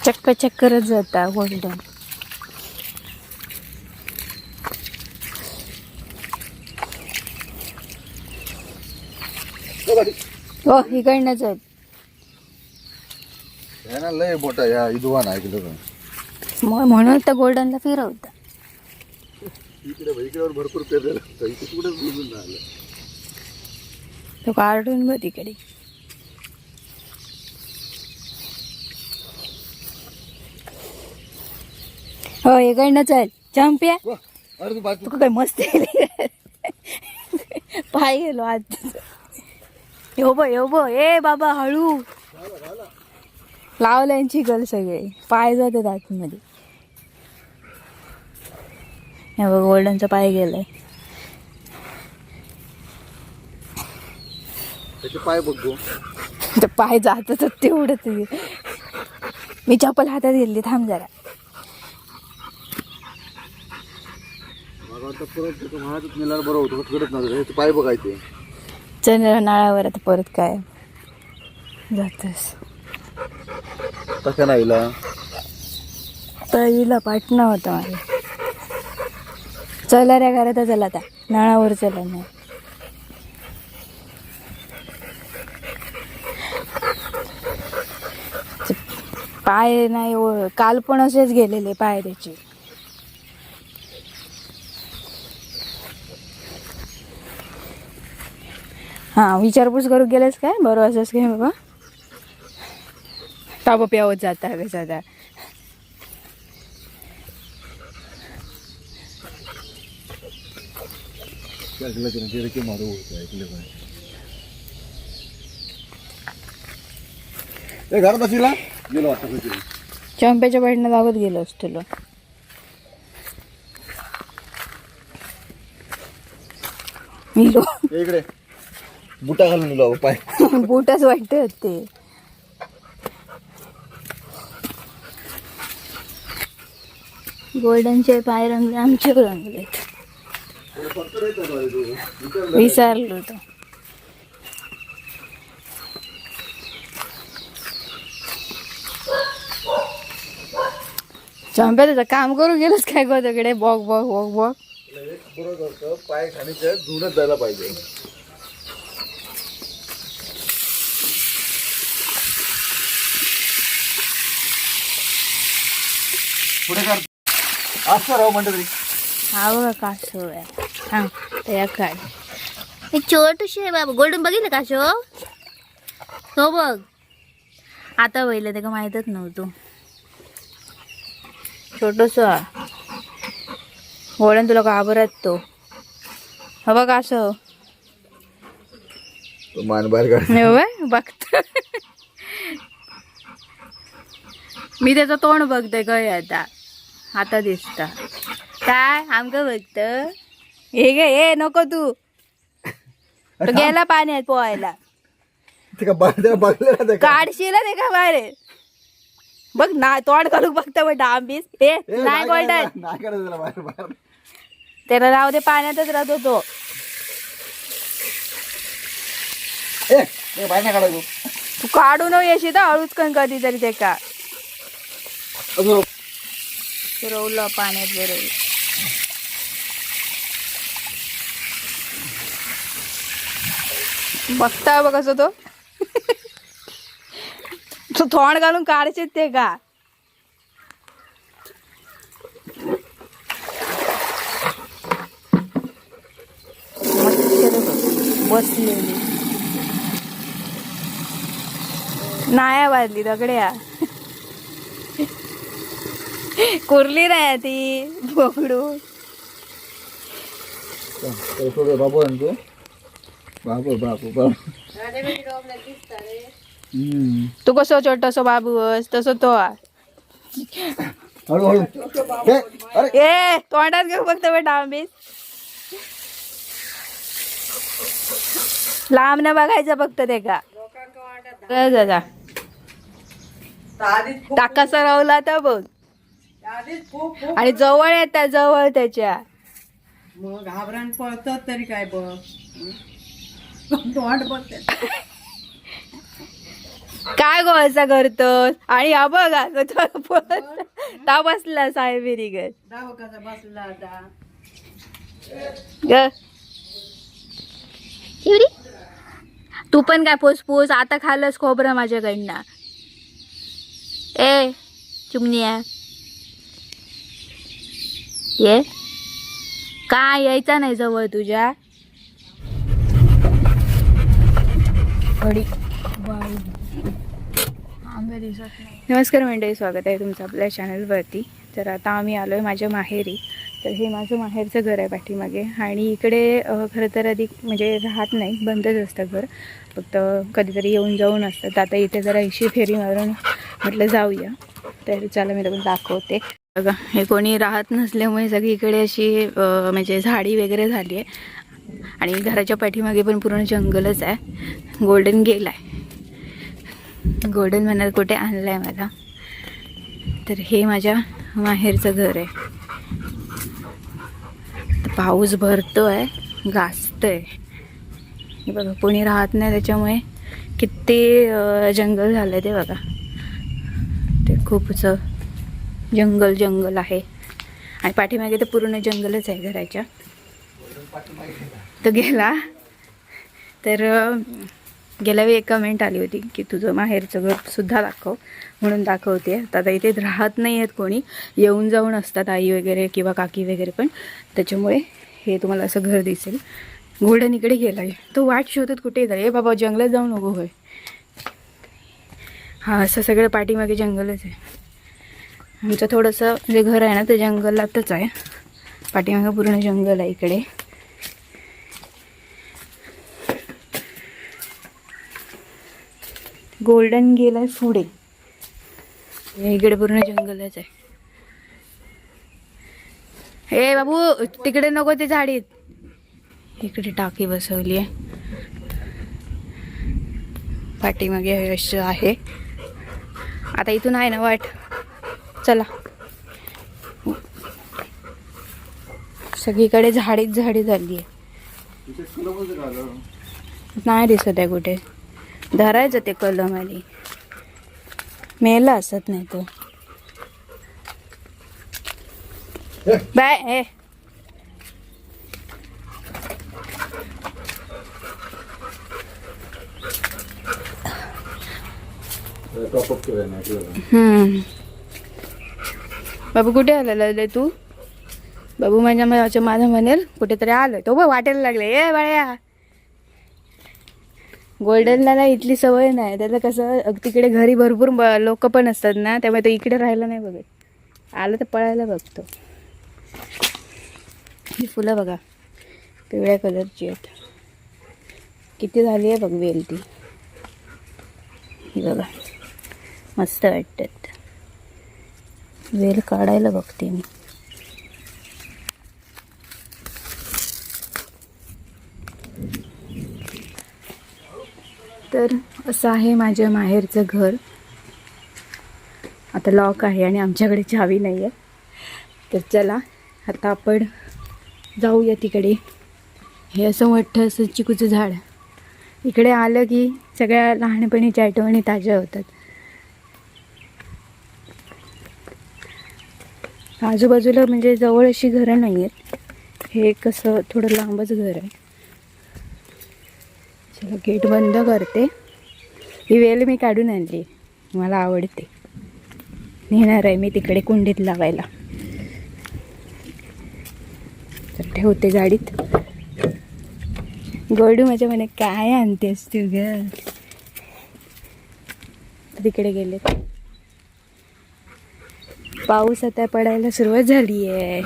पचक पचक करत जाता गोल्डन हो इकडनंच आहेत हे ना लय मोठा या इदुवान ऐकलं का म्हणून तर गोल्डनला फिरवता इकडे भरपूर पेरलेलं असतं इथे कुठे बुजून राहिलं? तो कार्टून बघ तिकडे हो इकडनं चल. चंप्या वा, अरे तू बाजू. तू काय मस्त आहे. पाय गेलो आज. यो बो यो बो ए बाबा हळू. लावल्यांची गल सगळे. पाय जातात आतमध्ये. हे बघ गोल्डनचा पाय गेलाय. पाय बघू पाय जातच तेवढं ते. मी चप्पल हातात घेतली थांब जरा. मला वाटतं परत त्याचं महाराजच नेल्यावर बरं होतं घडत नव्हतं. ह्याचे पाय बघायचे. चंद्र नाळावर आता परत काय? जातस. तसं पहिला पाटणा होता माझा चला रे घरात चला आता. नळावर चला नाही पाय नाही ओ- काल पण असेच गेलेले पाय हा विचारपूस करू गेलेस काय? बरोबर असंच काय बाबा? ताबा प्यावत जाता कसं आता ऐकलं की नाही ते मारू होतं ऐकलं काय ए घरात असेल गेलो वाटतं चंप्याच्या बाईडनं गेलो असतो तुला इकडे. बुटा घालून दिलो पाय. बूटच वाटते ते. गोल्डनचे पाय रंगले आमचे रंगले विसरलो तो. चंप्या त्याचं काम करू गेलोच काय गो तिकडे? बॉक बॉक बॉक बॉक पाय खाणीच्या धुवूनच जायला पाहिजे. पुढे कर. असं राव हा बघा आहे. सांग त्या काढ हे छोटूशी आहे बाबा गोल्डन बघितलं का शो हो बघ. आता पहिलं ते का माहीतच नव्हतं. छोटस. गोल्डन तुला घाबरत तो. हा बघ असं तो मान बाबा बघत. मी त्याचं तोंड बघते काय आता. आता दिसता. काय? आमका बघत हे गे हे नको तू. तो गेला पाण्यात पोहायला? काढशील ते का बाहेर? बघ ना तोंड घालून बघता बघ डांबीस हे नाही काढायचं त्याला बाहेर बाहेर. त्याला राहू दे पाण्यातच राहतो तो. तू काढून येशील तर हळूच कण कधीतरी ते का? फिरवलं पाण्यात बरोबर बघता बघ कसं तो. तू घालून काढायचे ते का? बसलेली नाया वाजली दगड्या. कुर्ली नाही ती बोकडू बाबू आणतो बाबू बाबू बाबू. तू कसं छोटस बाबू तसं तो. हळूहळू ए, अरे. ए तोंडात घेऊ फक्त बेटा आंबीस लांब न बघायचं फक्त ते का? जा, जा. टाका सरवला तर बघ. आणि जवळ येतात जवळ त्याच्या. मग घाबरण पळतात तरी काय बघ. तोंड बघतात काय गो असं करतोस? आणि हा बघ असं तो पण. ता बसला साहेबिरी ग. दाव कसा बसला आता. ग. एवढी तू पण काय पोस पोस आता खाल्लंस खोबरं माझ्याकडनं. ए चुमनिया ये का यायचा नाही जवळ तुझ्या? नमस्कार मंडळी स्वागत आहे तुमचं आपल्या चॅनलवरती तर आता आम्ही आलो आहे माझ्या माहेरी. तर हे माझं माहेरचं घर आहे पाठीमागे. आणि इकडे खरं तर अधिक म्हणजे राहत नाही बंदच असतं घर. फक्त कधीतरी येऊन जाऊन असतं. तर आता इथे जरा इशी फेरी मारून म्हटलं जाऊया. तर चला मी तुम्हाला दाखवते. बघा हे कोणी राहत नसल्यामुळे सगळीकडे अशी म्हणजे झाडी वगैरे झाली आहे. आणि घराच्या पाठीमागे पण पूर्ण जंगलच आहे. गोल्डन गेलाय आहे. गोल्डन म्हणत कुठे? आणलं आहे मला. तर हे माझ्या माहेरचं घर आहे. पाऊस भरतो आहे गाजतं आहे बघा कोणी राहत नाही त्याच्यामुळे किती जंगल झालं आहे ते बघा. ते खूपच जंगल जंगल आहे. आणि पाठीमागे तर पूर्ण जंगलच आहे घराच्या. तर गेला. तर गेल्या वेळी एक कमेंट आली होती की तुझं माहेरचं घरसुद्धा दाखव म्हणून दाखवते. आता इथे राहत नाही आहेत कोणी. येऊन जाऊन असतात आई वगैरे किंवा काकी वगैरे पण. त्याच्यामुळे हे तुम्हाला असं घर दिसेल. गोल्डन इकडे गेला आहे तो वाट शोधत कुठे येतात हे बाबा जंगलात जाऊ नको होय. हा असं सगळं पाठीमागे जंगलच आहे. आमचं थोडंसं जे घर आहे ना ते जंगलातच आहे. पाठीमागे पूर्ण जंगल आहे इकडे. गोल्डन गेलाय पुढे. हे इकडे पूर्ण जंगलच आहे. ए बाबू तिकडे नको ते झाडीत. इकडे टाकी बसवली आहे. पाठीमागे असं आहे. आता इथून आहे ना वाट. चला. सगळीकडे झाडीच झाडी झाली आहे. नाही दिसत आहे कुठे. धरायचं ते कलम आली मेला असत नाही तो. बाय हे. टॉपअप केलं नाही केलं हम्म. बाबू कुठे आलेला आहे तू? बाबू माझ्या माझ्या माझा म्हणेल कुठेतरी आलं. तो बघ वाटायला लागले. ए बाळ्या. गोल्डनला इथली सवय नाही. त्याला कसं अग तिकडे घरी भरपूर लोक पण असतात ना त्यामुळे तो इकडे राहायला नाही बघत. आलं तर पळायला बघतो. ही फुलं बघा. पिवळ्या कलरची आहेत. किती झाली आहे बघ वेल ती ही बघा. मस्त वाटतात. वेल काढायला बघते मी. तर असं आहे माझ्या माहेरचं घर. आता लॉक आहे आणि आमच्याकडे चावी नाही आहे तर चला आता आपण जाऊया तिकडे. हे असं मोठं असं चिकूचं झाड. इकडे आलं की सगळ्या लहानपणीच्या आठवणी ताज्या होतात. आजूबाजूला म्हणजे जवळ अशी घरं नाही आहेत हे कसं थोडं लांबच घर आहे. चला गेट बंद करते. ही वेल मी काढून आणली. मला आवडते. नेणार आहे मी तिकडे कुंडीत लावायला. तर ठेवते गाडीत. गोडू माझ्या मने काय आणतेस तू ग? तिकडे गेले पाऊस आता पडायला सुरुवात झाली आहे